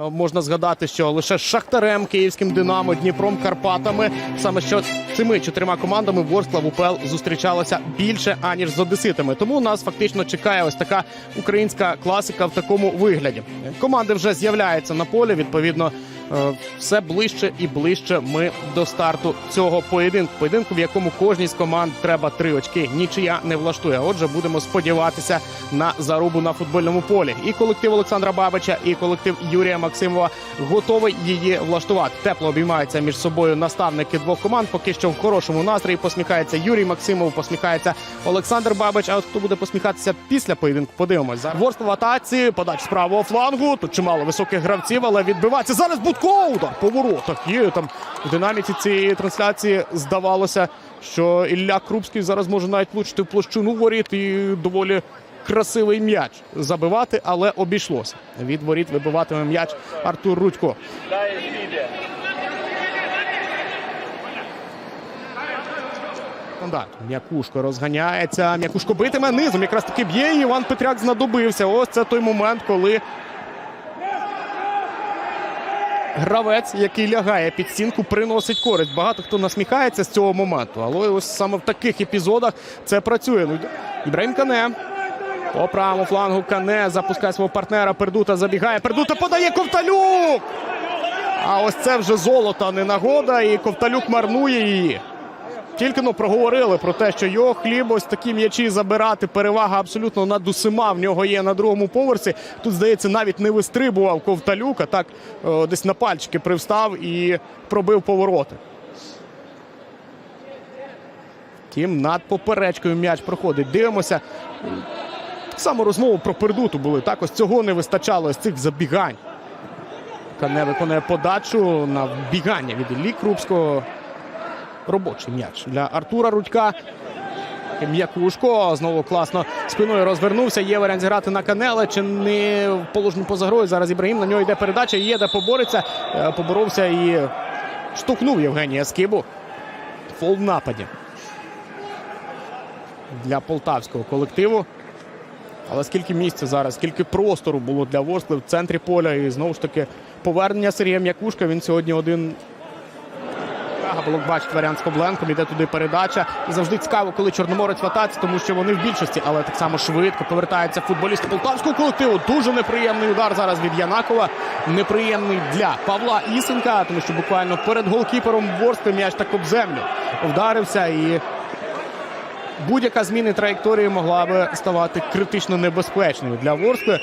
Е, Можна згадати, що лише Шахтарем, Київським Динамо, Дніпром, Карпатами саме що цими чотирма командами Ворскла в УПЛ зустрічалася більше аніж з одеситами. Тому нас фактично чекає ось така українська класика в такому вигляді. Команди вже з'являються на полі. Відповідно, е, все ближче і ближче ми до старту цього поєдинку. Поєдинку, в якому кожній з команд треба три очки. Нічия не влаштує. Отже, будемо сподіватися на зарубу на футбольному полі. І колектив Олександра Бабича, і колектив Юрія Максимова готовий її влаштувати. Тепло обіймаються між собою наставники двох команд. Поки що в хорошому настрої посміхається Юрій Максимов, посміхається Олександр Бабич. А от хто буде посміхатися після поєдинку? Подивимось. Ворскла в атаці, подач правого флангу. Тут чимало високих гравців, але відбивається зараз Будко. Удар. Є там в динаміці цієї трансляції здавалося, що Ілля Крупський зараз може навіть влучити в площину воріт і доволі. Красивий м'яч забивати, але обійшлося. Від воріт вибиватиме м'яч Артур Рудько. Стандарт. М'якушко розганяється. М'якушко битиме низом. Якраз таки б'є. і Іван Петряк знадобився. Ось це той момент, коли гравець, який лягає під стінку, приносить користь. Багато хто насміхається з цього моменту. Але ось саме в таких епізодах це працює. Ну, Ібраїм Кане. По правому флангу Кане запускає свого партнера. Пердута забігає. Пердута подає Ковталюк. А ось це вже золото, а не нагода. І Ковталюк марнує її. Тільки ну проговорили про те, що його хліб ось такі м'ячі забирати. Перевага абсолютно над усіма в нього є на другому поверсі. Тут, здається, навіть не вистрибував Ковталюк, а так е, десь на пальчики привстав і пробив повороти. Втім, над поперечкою м'яч проходить. Дивимося. Само розмову про пердуту були. Так ось цього не вистачало із цих забігань. Кане виконує подачу на вбігання від Іллі Крупського. Робочий м'яч для Артура Рудька. М'якушко знову класно спиною розвернувся. Є варіант зіграти на канеле. Чи не в положенні поза грою. Зараз Ібрагім на нього йде передача. Є де побореться. Е, Поборовся і штовхнув Євгенія Скибу. Фол в нападі для полтавського колективу. Але скільки місця зараз, скільки простору було для Ворскли в центрі поля. І знову ж таки повернення Сергія М'якушка. Він сьогодні один Габлок бачить варіант з Кобленком, іде туди передача. І завжди цікаво, коли Чорноморець в тому що вони в більшості, але так само швидко повертаються футболісти полтавського колективу. Дуже неприємний удар зараз від Янакова. Неприємний для Павла Ісенка, тому що буквально перед голкіпером Ворскли м'яч так об землю вдарився. І будь-яка зміна траєкторії могла би ставати критично небезпечною для Ворскли.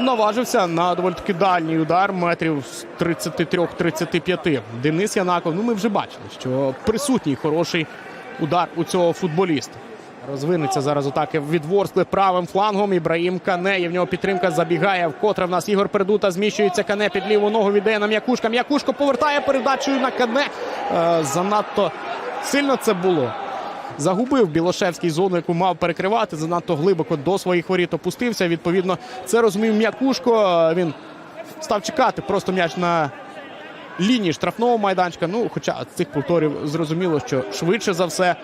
Наважився на доволі таки дальній удар метрів з 33-35. Денис Янаков. Ну ми вже бачили, що присутній хороший удар у цього футболіста. Розвинеться зараз атаки від Ворскли правим флангом. Ібраїм Кане. І в нього підтримка забігає. Вкотре в нас Ігор Передута зміщується. Кане під ліву ногу віддає на м'якушка. М'якушко повертає передачею на Кане. Е, занадто сильно це було. Загубив Білошевський зону, яку мав перекривати. Занадто глибоко до своїх воріт опустився. Відповідно, це розумів м'якушко. Він став чекати просто м'яч на лінії штрафного майданчика. Ну, хоча з цих повторів зрозуміло, що швидше за все,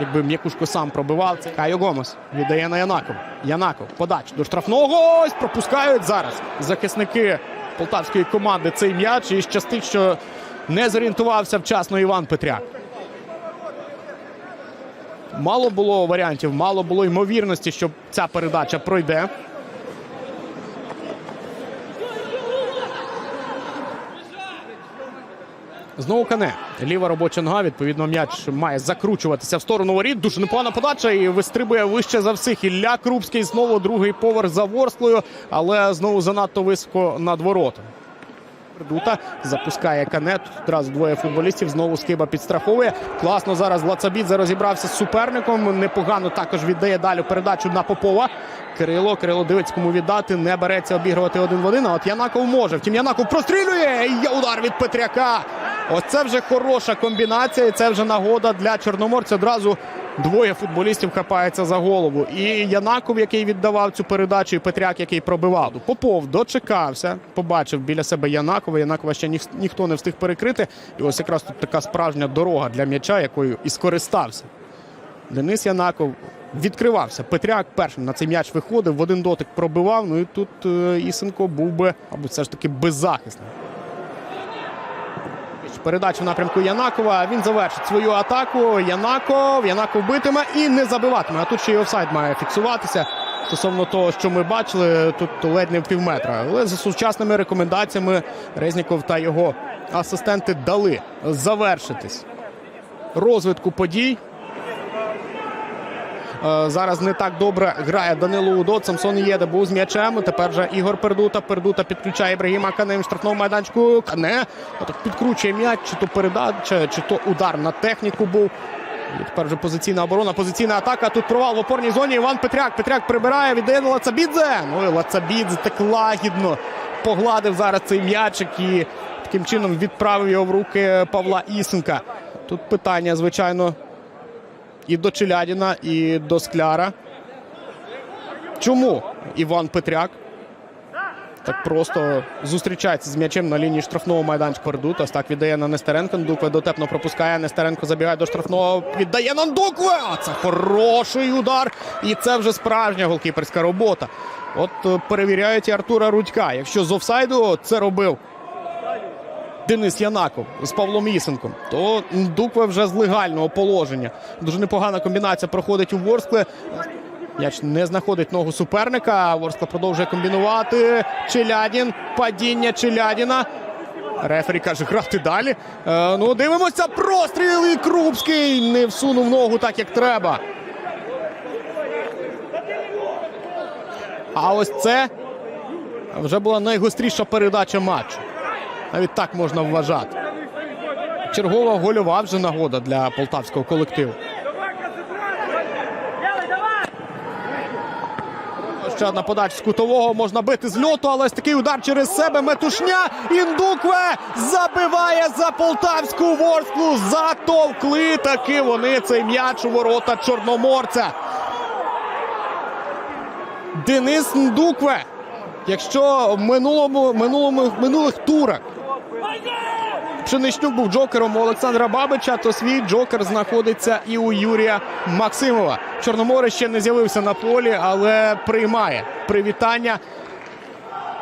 якби м'якушко сам пробивав, це Кайо Гомес віддає на Янакова. Янаков подач до штрафного. Ось пропускають зараз захисники полтавської команди цей м'яч. І щастить, що не зорієнтувався вчасно Іван Петряк. Мало було варіантів, мало було ймовірності, що ця передача пройде. Знову кане. Ліва робоча нога. Відповідно, м'яч має закручуватися в сторону воріт. Дуже непогана подача і вистрибує вище за всіх. Ілля Крупський знову другий поверх за Ворсклою, але знову занадто високо над воротом. Дута запускає канет. Одразу двоє футболістів. Знову скиба підстраховує. Класно зараз Лацабідзе розібрався з суперником. Непогано також віддає далі передачу на Попова. Кирило. Кирило дивиться, кому віддати. Не береться обігрувати один в один. А от Янаков може. Втім, Янаков прострілює. І Є удар від Петряка. Ось це вже хороша комбінація. Це вже нагода для Чорноморця. Одразу двоє футболістів хапається за голову. І Янаков, який віддавав цю передачу, і Петряк, який пробивав. Попов дочекався, побачив біля себе Янакова. Янакова ще ніх- ніхто не встиг перекрити. І ось якраз тут така справжня дорога для м'яча, якою і скористався. Денис Янаков відкривався. Петряк першим на цей м'яч виходив, в один дотик пробивав. Ну і тут е, Ісенко був би, або все ж таки беззахисний. Передача в напрямку Янакова. Він завершить свою атаку. Янаков. Янаков битиме і не забиватиме. А тут ще й офсайд має фіксуватися. Стосовно того, що ми бачили, тут ледь не в півметра. Але за сучасними рекомендаціями Резніков та його асистенти дали завершитись розвитку подій. Е, Зараз не так добре грає Данило Удот. Самсон Єде був з м'ячем. Тепер же Ігор Пердута. Пердута підключає Ібрагіма Кане в штрафному майданчику. Кане підкручує м'яч, чи то передача, чи то удар на техніку був. І тепер вже позиційна оборона, позиційна атака. Тут провал в опорній зоні. Іван Петряк. Петряк прибирає, віддає на Лацабідзе. Ну і Лацабідзе так лагідно погладив зараз цей м'ячик і таким чином відправив його в руки Павла Ісенка. Тут питання, звичайно, і до Челядіна, і до Скляра. Чому Іван Петряк так просто зустрічається з м'ячем на лінії штрафного майданчика Пердут. Ось так віддає на Нестеренко. Ndukwe дотепно пропускає. Нестеренко забігає до штрафного. Віддає на! А Це хороший удар. І це вже справжня голкіперська робота. От е, перевіряють і Артура Рудька. Якщо з офсайду це робив Денис Янаков з Павлом Ісенком, то Ndukwe вже з легального положення. Дуже непогана комбінація проходить у Ворскле. М'яч не знаходить ногу суперника. Ворскла продовжує комбінувати. Челядін. Падіння Челядіна. Рефері каже, грати далі. Е, ну, дивимося. Простріл і Крупський не всунув ногу так, як треба. А ось це вже була найгостріша передача матчу. Навіть так можна вважати. Чергова гольова вже нагода для полтавського колективу. Ще одна подача з кутового можна бити з льоту, але ось такий удар через себе. Метушня. Індукве забиває за полтавську ворсклу. Затовкли таки вони цей м'яч у ворота Чорноморця. Денис Ндукве. Якщо в минулому, минулому, минулих турах Пшеничнюк був джокером у Олександра Бабича, то свій джокер знаходиться і у Юрія Максимова. Чорноморець ще не з'явився на полі, але приймає привітання.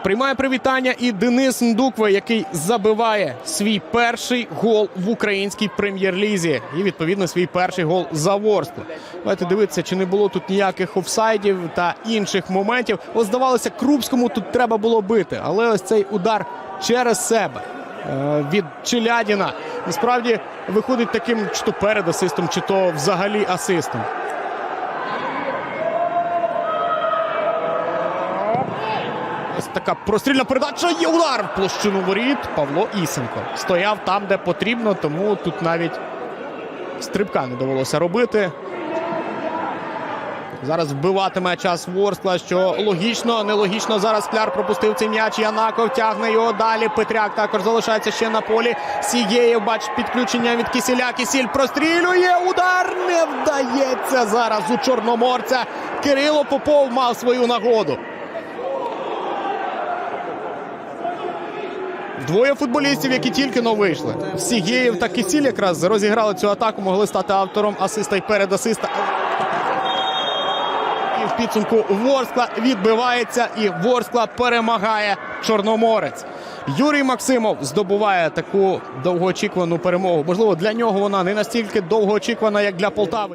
Приймає привітання і Денис Ндукве, який забиває свій перший гол в українській прем'єр-лізі. І відповідно свій перший гол за Ворскло. Давайте дивитися, чи не було тут ніяких офсайдів та інших моментів. Ось здавалося, Крупському тут треба було бити, але ось цей удар через себе від Челядіна насправді виходить таким, чи то перед асистом, чи то взагалі асистом. Ось така прострільна передача. Є удар в площину воріт. Павло Ісенко стояв там, де потрібно, тому тут навіть стрибка не довелося робити. Зараз вбиватиме час Ворскла, що логічно, нелогічно. Зараз Скляр пропустив цей м'яч. Янаков тягне його далі. Петряк також залишається ще на полі. Сігєєв бачить підключення від Кисіля. Кисіль прострілює. Удар не вдається зараз у Чорноморця. Кирило Попов мав свою нагоду. Двоє футболістів, які тільки но вийшли. Сігєєв та Кисіль якраз розіграли цю атаку, могли стати автором асиста і передасиста. Підсумку Ворскла відбивається і Ворскла перемагає Чорноморець. Юрій Максимов здобуває таку довгоочікувану перемогу. Можливо, для нього вона не настільки довгоочікувана, як для Полтави.